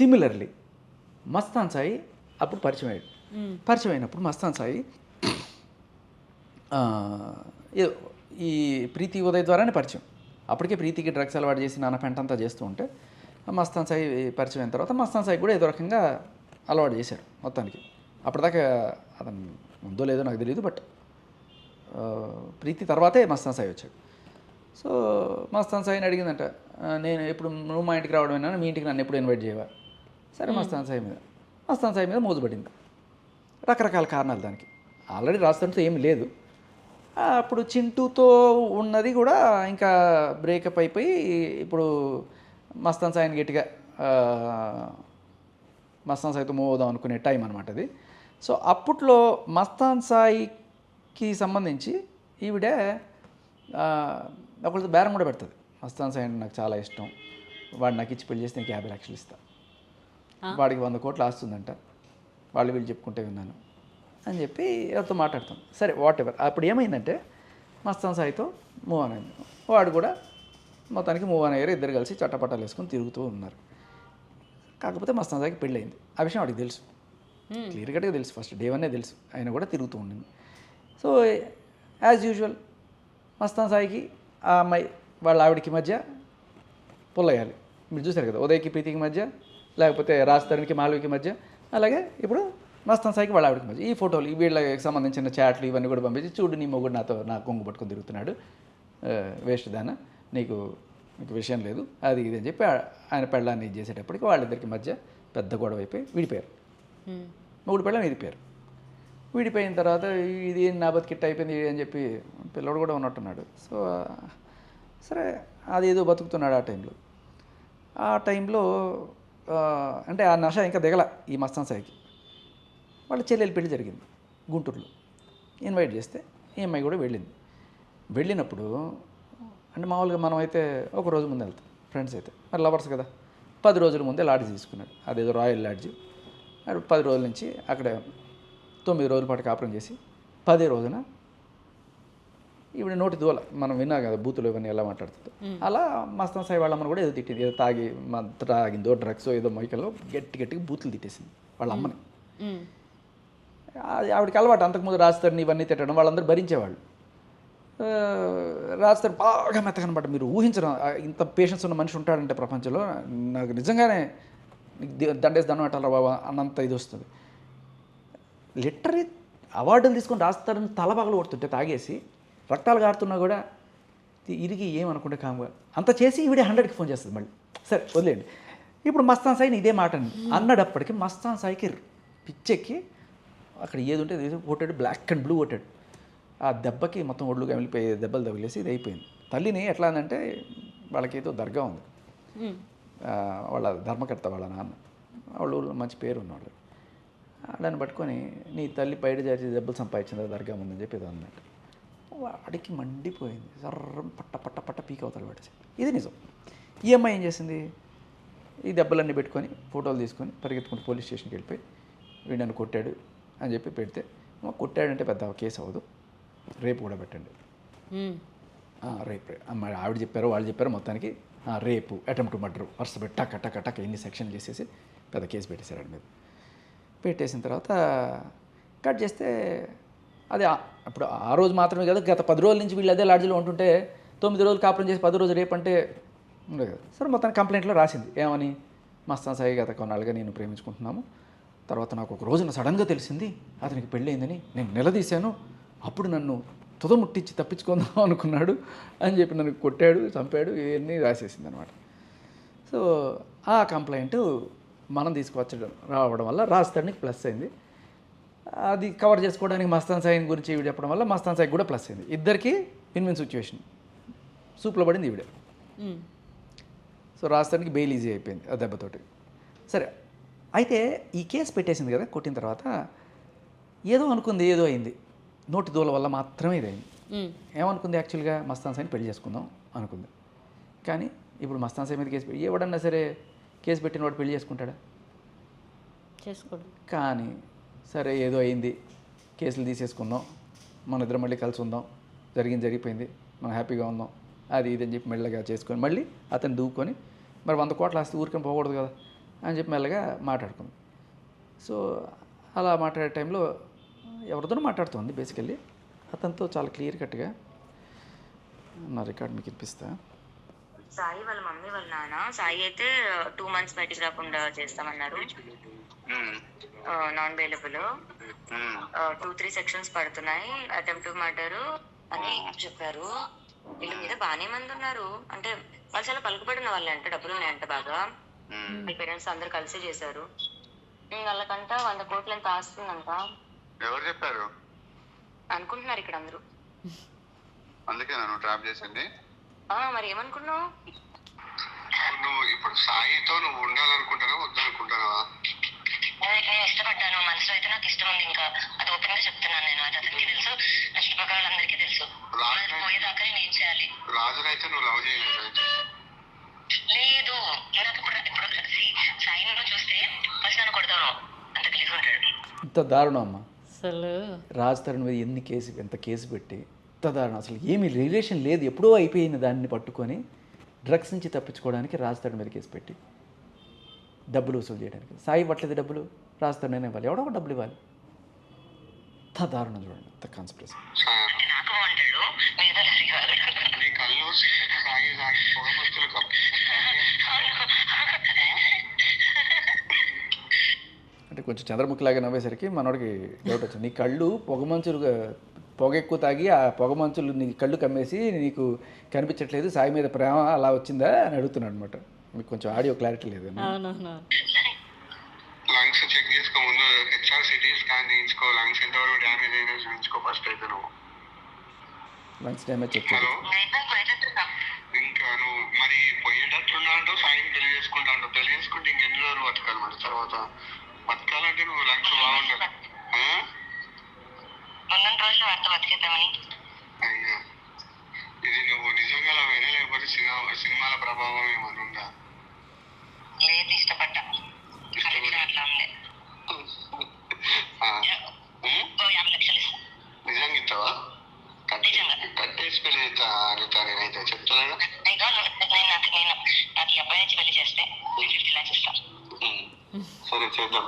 Similarly Mastan Sai అప్పుడు పరిచయం అయ్యాడు పరిచయం అయినప్పుడు మస్తాన్ సాయి ఈ ప్రీతి ఉదయ్ ద్వారానే పరిచయం. అప్పటికే ప్రీతికి డ్రగ్స్ అలవాటు చేసి నాన్న పెంట అంతా చేస్తూ ఉంటే మస్తాన్ సాయి పరిచయం అయిన తర్వాత మస్తాన్ సాయి కూడా ఏదో రకంగా అలవాటు చేశారు మొత్తానికి. అప్పటిదాకా అతను ఉందో లేదో నాకు తెలియదు బట్ ప్రీతి తర్వాతే మస్తాన్ సాయి వచ్చాడు. సో మస్తాన్ సాయిని అడిగిందంట "ఆ, నేను ఎప్పుడు నువ్వు మా ఇంటికి రావడమేనా? మీ ఇంటికి నన్ను ఎప్పుడు ఇన్వైట్ చేయవా? సరే మస్తాన్ సాయి మీద. మస్తాన్ సాయి మీద మోజుపడింది. రకరకాల కారణాలు దానికి. ఆల్రెడీ రాస్తుంటే ఏమీ లేదు. అప్పుడు చింటూతో ఉన్నది కూడా ఇంకా బ్రేకప్ అయిపోయి ఇప్పుడు మస్తాన్ సాయిని గట్టిగా మస్తాన్ సాయితో మూవ్ అవుదాం అనుకునే టైం అనమాట అది. సో అప్పట్లో మస్తాన్ సాయికి సంబంధించి ఈవిడ ఒకళ్ళతో బేరం కూడా పెడుతుంది. మస్తాన్ సాయి అంటే నాకు చాలా ఇష్టం. వాడు నాకు ఇచ్చి పెళ్ళి చేస్తే నీకు యాభై లక్షలు ఇస్తా. వాడికి వంద కోట్లు ఆస్తుందంట. వాళ్ళు వీళ్ళు చెప్పుకుంటే విన్నాను. అని చెప్పి ఎవరితో మాట్లాడతాం. సరే వాట్ ఎవర్ అప్పుడు ఏమైందంటే మస్తాన్ సాయితో మూవ్ ఆన్ అయింది. వాడు కూడా మొత్తానికి మూవ్ ఆన్ అయ్యారు. ఇద్దరు కలిసి చట్టపట్టాలు వేసుకొని తిరుగుతూ ఉన్నారు. కాకపోతే మస్తాన్ సాయికి పెళ్ళి అయింది ఆ విషయం వాడికి తెలుసు. క్లియర్ కట్గా తెలుసు. ఫస్ట్ డే వన్నే తెలుసు. ఆయన కూడా తిరుగుతూ ఉండింది. సో యాజ్ యూజువల్ మస్తాన్ సాయికి ఆ అమ్మాయి వాళ్ళ ఆవిడకి మధ్య పుల్లయ్యాలి. మీరు చూశారు కదా ఉదయ్కి ప్రీతికి మధ్య లేకపోతే రాజ్ తరుణ్కి మాలవికి మధ్య. అలాగే ఇప్పుడు మస్తాన్ సాయికి వాళ్ళ ఆవిడకి మధ్య. ఈ ఫోటోలు ఈ వీళ్ళకి సంబంధించిన చాట్లు ఇవన్నీ కూడా పంపించి చూడు నీ మొగుడు నాతో నా కొంగు పట్టుకొని తిరుగుతున్నాడు వేస్ట్ దాన నీకు నీకు విషయం లేదు అది ఇది అని చెప్పి ఆయన పెళ్ళాన్ని ఇది చేసేటప్పటికి వాళ్ళిద్దరికి మధ్య పెద్ద గొడవ అయిపోయి విడిపోయారు. మొగుడు పెళ్ళం విడిపోయారు. విడిపోయిన తర్వాత ఇది నా బతికిట్ట అయిపోయింది అని చెప్పి పిల్లడు కూడా ఉన్నట్టున్నాడు. సో సరే అది ఏదో బతుకుతున్నాడు ఆ టైంలో. ఆ టైంలో అంటే ఆ నష ఇంకా దిగల ఈ మస్తాన్ సాయికి. వాళ్ళ చెల్లెలు పెళ్ళి జరిగింది గుంటూరులో. ఇన్వైట్ చేస్తే ఈ అమ్మాయి కూడా వెళ్ళింది. వెళ్ళినప్పుడు అంటే మామూలుగా మనం అయితే ఒక రోజు ముందు వెళ్తాం ఫ్రెండ్స్ అయితే. మరి లవర్స్ కదా. పది రోజుల ముందే లాడ్జ్ తీసుకున్నాడు. అదేదో రాయల్ లాడ్జ్. పది రోజుల నుంచి అక్కడ తొమ్మిది రోజుల పాటు కాపురం చేసి పదే రోజున ఈవిడ నోటి దూల మనం విన్నా కదా బూతులు ఇవన్నీ ఎలా మాట్లాడుతుందో. అలా మస్తాన్ సాయి వాళ్ళ అమ్మని కూడా ఏదో తిట్టింది ఏదో తాగి తాగిందో డ్రగ్స్ ఏదో మైకల్లో గట్టి గట్టిగా బూతులు తిట్టేసింది వాళ్ళ అమ్మని. అది ఆవిడకి అలవాటు అంతకుముందు రాస్తారని ఇవన్నీ తిట్టడం వాళ్ళందరూ భరించేవాళ్ళు. రాస్తారు బాగా మెత్తగనమాట మీరు ఊహించడం ఇంత పేషెన్స్ ఉన్న మనిషి ఉంటాడంటే ప్రపంచంలో నాకు నిజంగానే దండేసి దండం పెట్టాలరా బాబా అన్నంత ఇది వస్తుంది. లిటరీ అవార్డులు తీసుకొని రాస్తారని తల పగలు కొడుతుంటే తాగేసి రక్తాలు కారుతున్నా కూడా ఇది ఇరిగి ఏమనుకుంటే కాముగా. అంత చేసి ఈవిడే హండ్రెడ్కి ఫోన్ చేస్తుంది మళ్ళీ. సరే వదిలేండి ఇప్పుడు మస్తాన్ సాయిని ఇదే మాట అన్నది. అన్నడప్పటికి మస్తాన్ సాయికి పిచ్చెక్కి అక్కడ ఏది ఉంటే కొట్టాడు బ్లాక్ అండ్ బ్లూ కొట్టాడు. ఆ దెబ్బకి మొత్తం ఒళ్ళు కమిలిపోయి దెబ్బలు తగిలేసి ఇది అయిపోయింది తల్లిని ఎట్లా అందంటే వాళ్ళకి ఏదో దర్గా ఉంది. వాళ్ళ ధర్మకర్త వాళ్ళ నాన్న. వాళ్ళ ఊళ్ళో మంచి పేరు ఉన్నవాళ్ళు వాళ్ళని పట్టుకొని నీ తల్లి బయట చేసి దెబ్బలు సంపాదించింది దర్గా ఉందని చెప్పి అన్నట్టు వాడికి మండిపోయింది. సర్రం పట్ట పట్ట పట్ట పీక్ అవుతాడు పట్టేసి ఇది నిజం. ఈ అమ్మాయి ఏం చేసింది? ఈ దెబ్బలన్నీ పెట్టుకొని ఫోటోలు తీసుకొని పరిగెత్తుకుంటూ పోలీస్ స్టేషన్కి వెళ్ళిపోయి వీడు నన్ను కొట్టాడు అని చెప్పి పెడితే "అమ్మ, కొట్టాడంటే పెద్ద కేసు అవ్వదు. రేపు కూడా పెట్టండి. రేపు రే- అమ్మ ఆవిడ చెప్పారు వాళ్ళు చెప్పారు మొత్తానికి రేపు అటెంప్ట్ మర్డర్. వరుస పెట్టి టక్ టక్ టక్ ఎన్ని సెక్షన్లు చేసేసి పెద్ద కేసు పెట్టేశారు ఆడి మీద. పెట్టేసిన తర్వాత కట్ చేస్తే అదే ఇప్పుడు అప్పుడు ఆ రోజు మాత్రమే కదా గత పది రోజుల నుంచి వీళ్ళు అదే లాడ్జిలో ఉంటుంటే తొమ్మిది రోజులు కాపురం చేసి పది రోజులు రేపంటే ఉండదు కదా. సరే మొత్తం కంప్లైంట్లో రాసింది. ఏమని? మస్తాన్ సాయి గత కొన్నాళ్ళుగా నేను ప్రేమించుకుంటున్నాము. తర్వాత నాకు ఒక రోజున సడన్గా తెలిసింది అతనికి పెళ్ళయిందని నేను నిలదీశాను. అప్పుడు నన్ను తుదముట్టించి తప్పించుకుందాం అనుకున్నాడు అని చెప్పి నన్ను కొట్టాడు చంపాడు ఇవన్నీ రాసేసింది అనమాట సో ఆ కంప్లైంట్ మనం తీసుకువచ్చడం రావడం వల్ల రాస్తానికి ప్లస్ అయింది. అది కవర్ చేసుకోవడానికి మస్తాన్ సాయి గురించి ఈవిడ చెప్పడం వల్ల మస్తాన్ సాయి కూడా ప్లస్ అయింది. ఇద్దరికి విన్ విన్ సిచ్యువేషన్ సూప్లో పడింది ఈవిడ సో రాస్తానికి బెయిల్ ఈజీ అయిపోయింది ఆ దెబ్బతోటి. సరే అయితే ఈ కేసు పెట్టేసింది కదా కొట్టిన తర్వాత ఏదో అనుకుంది ఏదో అయింది. నోటి దూల వల్ల మాత్రమే ఇదైంది ఏమనుకుంది యాక్చువల్గా మస్తాన్ సాయిని పెళ్ళి చేసుకుందాం అనుకుంది. కానీ ఇప్పుడు మస్తాన్ సాయి మీద కేసు పెట్టి ఎవడన్నా సరే కేసు పెట్టిన వాడు పెళ్ళి చేసుకుంటాడా? చేసుకోండి. కానీ సరే ఏదో అయింది. కేసులు తీసేసుకుందాం మన ఇద్దరం మళ్ళీ కలిసి ఉందాం. జరిగింది జరిగిపోయింది. మనం హ్యాపీగా ఉందాం. అది ఇది అని చెప్పి మెల్లగా చేసుకొని మళ్ళీ అతను దూకొని మరి వంద కోట్ల ఆస్తి ఊరికని పోకూడదు కదా అని చెప్పి మెల్లగా మాట్లాడుకుంది. సో అలా మాట్లాడే టైంలో ఎవరితోనో మాట్లాడుతుంది బేసికల్లీ. అతనితో చాలా క్లియర్ కట్గా నా రికార్డ్ మీకు ఇప్పిస్తా. సాయి వాళ్ళ మమ్మీ వాళ్ళ నాన్న సాయి అయితే టూ మంత్స్ బయటికి రాకుండా చేస్తామన్నారు non available two three sections పడుతున్నాయి. అటెంప్ట్ మర్డర్ అని చెప్పారు. వీళ్ళ మీద బాగానే మంది ఉన్నారు. అంటే వాళ్ళు చాలా పలుకుబడిన వాళ్ళే అంటే డబ్బులు ఉన్నాయంట బాగా. మీ పేరెంట్స్ అందరు కలిసి చేశారు. వాళ్ళకంట వంద కోట్లు ఎంత ఆస్తుందంట? ఎవరు చెప్పారు? అనుకుంటున్నారు ఇక్కడ అందరూ. అందుకే నన్ను ట్రాప్ చేసింది. ఆ, మరి ఏమనుకున్నావు? నువ్వు ఇప్పుడు సాయితో నువ్వు ఉండాలనుకుంటున్నావా? వద్దనుకుంటున్నావా నేను ఇష్టపడ్డాను మనసులో అయితే నాకు ఇష్టం ఉంది ఇంకా. అది ఓపెన్గా చెప్తున్నాను నేను. అది అతనికి తెలుసు. నా చుట్టుపక్కల వాళ్ళందరికీ తెలుసు పోయేదాకా నేను ఏం చేయాలి? రాజునైతే నువ్వు లవ్ చేయలేదు? అయితే. లేదు. నాకు ఇప్పుడు ఇప్పుడు see, సాయి నువ్వు చూస్తే ఫస్ట్ నన్ను కొడతాను. అంత కలిసి ఉంటాడు. ఇంత దారుణం అమ్మ. అసలు. రాజ్ తరుణ్ మీద ఎన్ని కేసు ఎంత కేసు పెట్టి ఇంత దారుణం. అసలు ఏమీ రిలేషన్ లేదు. ఎప్పుడో అయిపోయిన దాన్ని పట్టుకొని. డ్రగ్స్ నుంచి తప్పించుకోవడానికి రాజ్ తరుణ్ మీద కేసు పెట్టి. డబ్బులు వసూలు చేయడానికి. సాయి ఇవ్వట్లేదు డబ్బులు? తరుణ్ అయినా ఇవ్వాలి. ఎవడో ఒక డబ్బులు ఇవ్వాలి. ఇంత దారుణం చూడండి. ఇంత కాన్స్పిరసీ అంటే కొంచెం చంద్రముఖిలాగా నవ్వేసరికి మనోడికి డౌట్ వచ్చింది. నీ కళ్ళు పొగమంచులుగా పొగ ఎక్కువ తాగి ఆ పొగమంచులు నీ కళ్ళు కమ్మేసి నీకు కనిపించట్లేదు సాయి మీద ప్రేమ అలా వచ్చిందా అని అడుగుతున్నాడు అనమాట మీకు కొంచెం ఆడియో క్లారిటీ లేదు లంగ్స్ చెక్ చేసుకో ముందు హెచ్ఆర్ సిటీ స్కాన్ చేయించుకో. లంగ్స్ ఎంతవరకు డ్యామేజ్ అయినా చూపించుకో ఫస్ట్ అయితే నువ్వు. Lungs damage check hello? ఇంకా నువ్వు మరి పోయేటట్లున్నా అంటూ సాయిని పెళ్ళి చేసుకుంటా అంటావు పెళ్ళి చేసుకుంటే ఇంకెన్ని రోజులు బతకాలి మరి తర్వాత? బతకాలంటే నువ్వు లంగ్స్ బాగుండాలి. అయ్యా. ఇది నువ్వు నిజంగా వేరే లేకపోతే సినిమా సినిమాల ప్రభావం ఏమైనా ఉందా లేదు ఇష్టపడ్డా. నిజంగా ఇస్తావా? కట్టి నిజంగా. కట్టేసి పెళ్ళి చేస్తా అనితా నేనైతే చెప్తున్నాను అయితే నేను నాకు నేను నాకు ఈ అబ్బాయి నుంచి పెళ్ళి చేస్తే ఫిఫ్టీ సరే చేద్దాం.